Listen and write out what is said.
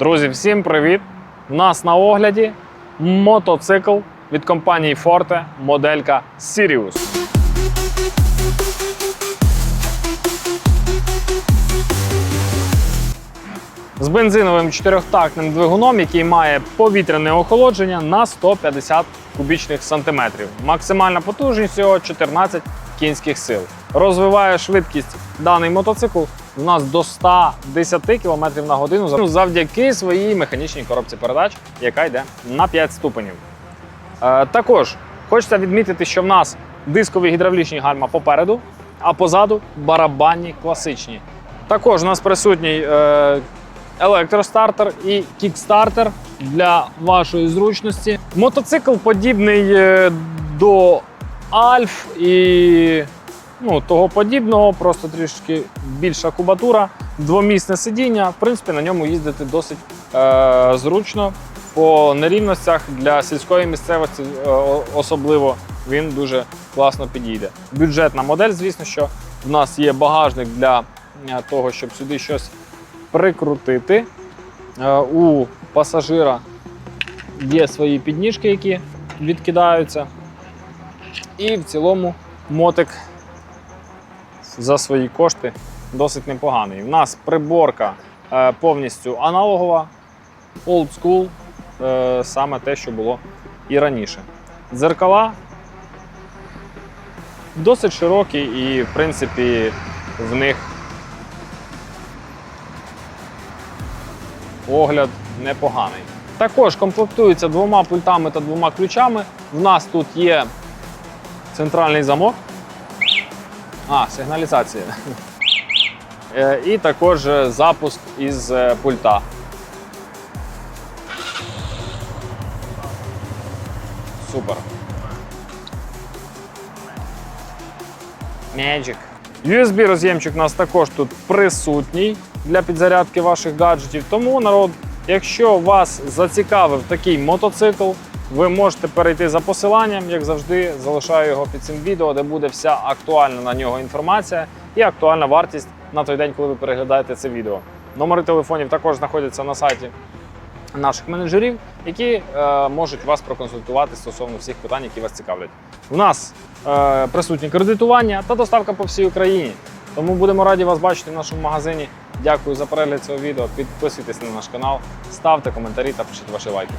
Друзі, всім привіт! У нас на огляді мотоцикл від компанії Forte, моделька Sirius. З бензиновим чотирьохтактним двигуном, який має повітряне охолодження на 150 кубічних сантиметрів. Максимальна потужність його 14 кінських сил. Розвиває швидкість даний мотоцикл у нас до 110 км на годину завдяки своїй механічній коробці передач, яка йде на 5 ступенів. Е, також хочеться відмітити, що в нас дискові гідравлічні гальма попереду, а позаду барабанні класичні. Також у нас присутній е, електростартер і кікстартер для вашої зручності. Мотоцикл подібний е, до Альф і ну, того подібного, просто трішки більша кубатура, двомісне сидіння. В принципі, на ньому їздити досить е, зручно. По нерівностях для сільської місцевості е, особливо він дуже класно підійде. Бюджетна модель, звісно, що в нас є багажник для е, того, щоб сюди щось прикрутити. Е, У пасажира є свої підніжки, які відкидаються. І в цілому мотик за свої кошти досить непоганий. У нас приборка е, повністю аналогова, old school, е, саме те, що було і раніше. Дзеркала досить широкі і, в принципі, в них огляд непоганий. Також комплектується двома пультами та двома ключами. В нас тут є центральний замок. А, сигналізація. Е, І також е, запуск із е, пульта. Супер. Magic. USB роз'ємчик у нас також тут присутній для підзарядки ваших гаджетів. Тому, народ, якщо вас зацікавив такий мотоцикл, ви можете перейти за посиланням, як завжди, залишаю його під цим відео, де буде вся актуальна на нього інформація і актуальна вартість на той день, коли ви переглядаєте це відео. Номери телефонів також знаходяться на сайті наших менеджерів, які е, можуть вас проконсультувати стосовно всіх питань, які вас цікавлять. У нас е, присутнє кредитування та доставка по всій Україні. Тому будемо раді вас бачити в нашому магазині. Дякую за перегляд цього відео. Підписуйтесь на наш канал, ставте коментарі та пишіть ваші лайки.